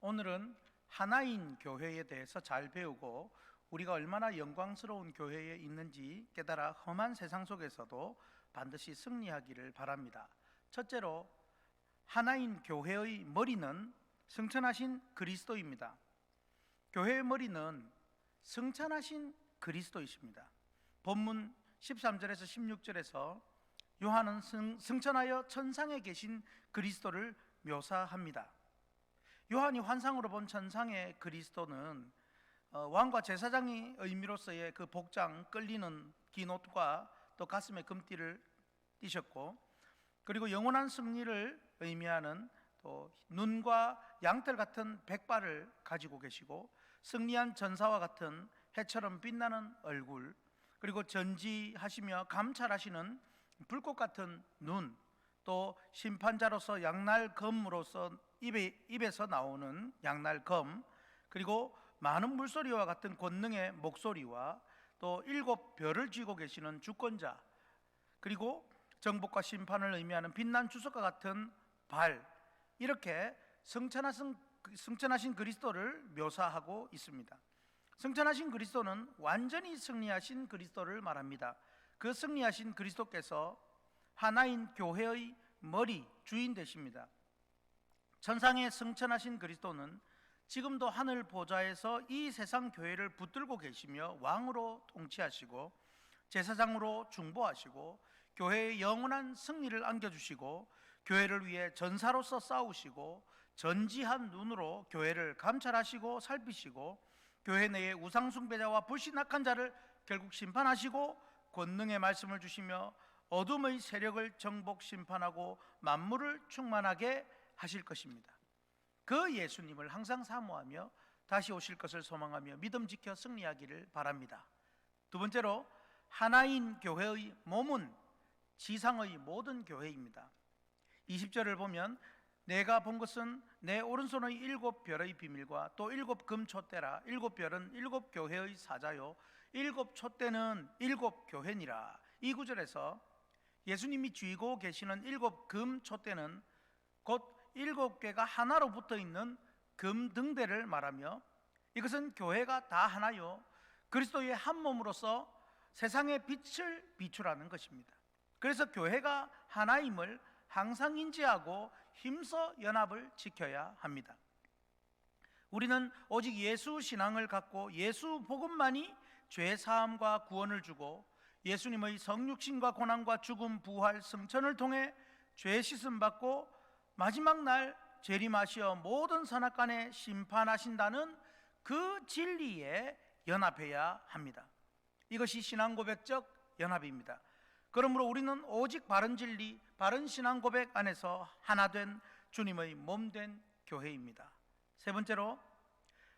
오늘은 하나인 교회에 대해서 잘 배우고 우리가 얼마나 영광스러운 교회에 있는지 깨달아 험한 세상 속에서도 반드시 승리하기를 바랍니다. 첫째로 하나인 교회의 머리는 승천하신 그리스도입니다. 교회의 머리는 승천하신 그리스도이십니다. 본문 13절에서 16절에서 요한은 승, 승천하여 천상에 계신 그리스도를 묘사합니다. 요한이 환상으로 본 천상의 그리스도는 어, 왕과 제사장의 의미로서의 그 복장 끌리는 긴 옷과 또 가슴에 금띠를 띠셨고 그리고 영원한 승리를 의미하는 또 눈과 양털 같은 백발을 가지고 계시고 승리한 전사와 같은 해처럼 빛나는 얼굴 그리고 전지하시며 감찰하시는 불꽃 같은 눈 또 심판자로서 양날 검으로서 입에, 입에서 나오는 양날 검 그리고 많은 물소리와 같은 권능의 목소리와 또 일곱 별을 쥐고 계시는 주권자 그리고 정복과 심판을 의미하는 빛난 주석과 같은 발 이렇게 승천하신, 승천하신 그리스도를 묘사하고 있습니다. 승천하신 그리스도는 완전히 승리하신 그리스도를 말합니다. 그 승리하신 그리스도께서 하나인 교회의 머리 주인 되십니다. 천상에 승천하신 그리스도는 지금도 하늘 보좌에서 이 세상 교회를 붙들고 계시며 왕으로 통치하시고 제사장으로 중보하시고 교회의 영원한 승리를 안겨주시고 교회를 위해 전사로서 싸우시고 전지한 눈으로 교회를 감찰하시고 살피시고 교회 내의 우상 숭배자와 불신악한 자를 결국 심판하시고 권능의 말씀을 주시며 어둠의 세력을 정복 심판하고 만물을 충만하게 하실 것입니다. 그 예수님을 항상 사모하며 다시 오실 것을 소망하며 믿음 지켜 승리하기를 바랍니다. 두 번째로 하나인 교회의 몸은 지상의 모든 교회입니다. 20절을 보면 내가 본 것은 내 오른손의 일곱 별의 비밀과 또 일곱 금촛대라 일곱 별은 일곱 교회의 사자요 일곱 촛대는 일곱 교회니라 이 구절에서 예수님이 쥐고 계시는 일곱 금촛대는 곧 일곱 개가 하나로 붙어 있는 금등대를 말하며 이것은 교회가 다 하나요 그리스도의 한 몸으로서 세상의 빛을 비추라는 것입니다. 그래서 교회가 하나임을 항상 인지하고 힘써 연합을 지켜야 합니다. 우리는 오직 예수 신앙을 갖고 예수 복음만이 죄 사함과 구원을 주고 예수님의 성육신과 고난과 죽음, 부활, 승천을 통해 죄 씻음 받고 마지막 날 재림하시어 모든 선악간에 심판하신다는 그 진리에 연합해야 합니다. 이것이 신앙 고백적 연합입니다. 그러므로 우리는 오직 바른 진리, 바른 신앙 고백 안에서 하나 된 주님의 몸 된 교회입니다. 세 번째로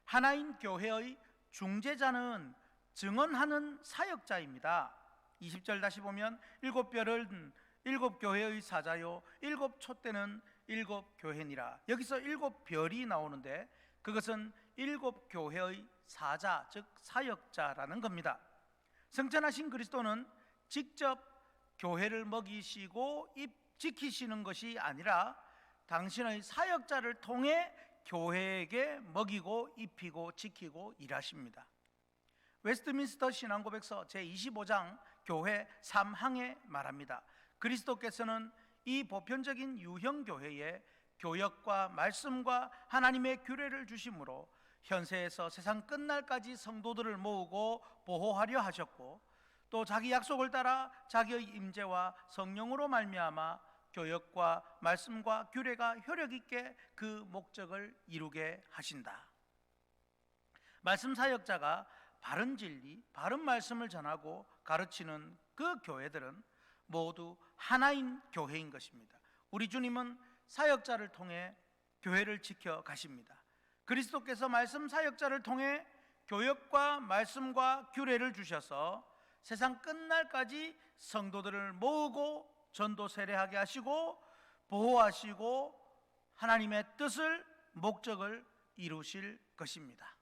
하나인 교회의 중재자는 증언하는 사역자입니다. 20절 다시 보면 일곱 별은 일곱 교회의 사자요 일곱 촛대는 일곱 교회니라. 여기서 일곱 별이 나오는데 그것은 일곱 교회의 사자 즉 사역자라는 겁니다. 성천하신 그리스도는 직접 교회를 먹이시고 입 지키시는 것이 아니라 당신의 사역자를 통해 교회에게 먹이고 입히고 지키고 일하십니다. 웨스트민스터 신앙고백서 제25장 교회 3항에 말합니다. 그리스도께서는 이 보편적인 유형 교회에 교역과 말씀과 하나님의 규례를 주심으로 현세에서 세상 끝날까지 성도들을 모으고 보호하려 하셨고 또 자기 약속을 따라 자기의 임재와 성령으로 말미암아 교역과 말씀과 규례가 효력 있게 그 목적을 이루게 하신다. 말씀 사역자가 바른 진리, 바른 말씀을 전하고 가르치는 그 교회들은 모두 하나인 교회인 것입니다. 우리 주님은 사역자를 통해 교회를 지켜 가십니다. 그리스도께서 말씀 사역자를 통해 교역과 말씀과 규례를 주셔서 세상 끝날까지 성도들을 모으고 전도 세례하게 하시고 보호하시고 하나님의 뜻을 목적을 이루실 것입니다.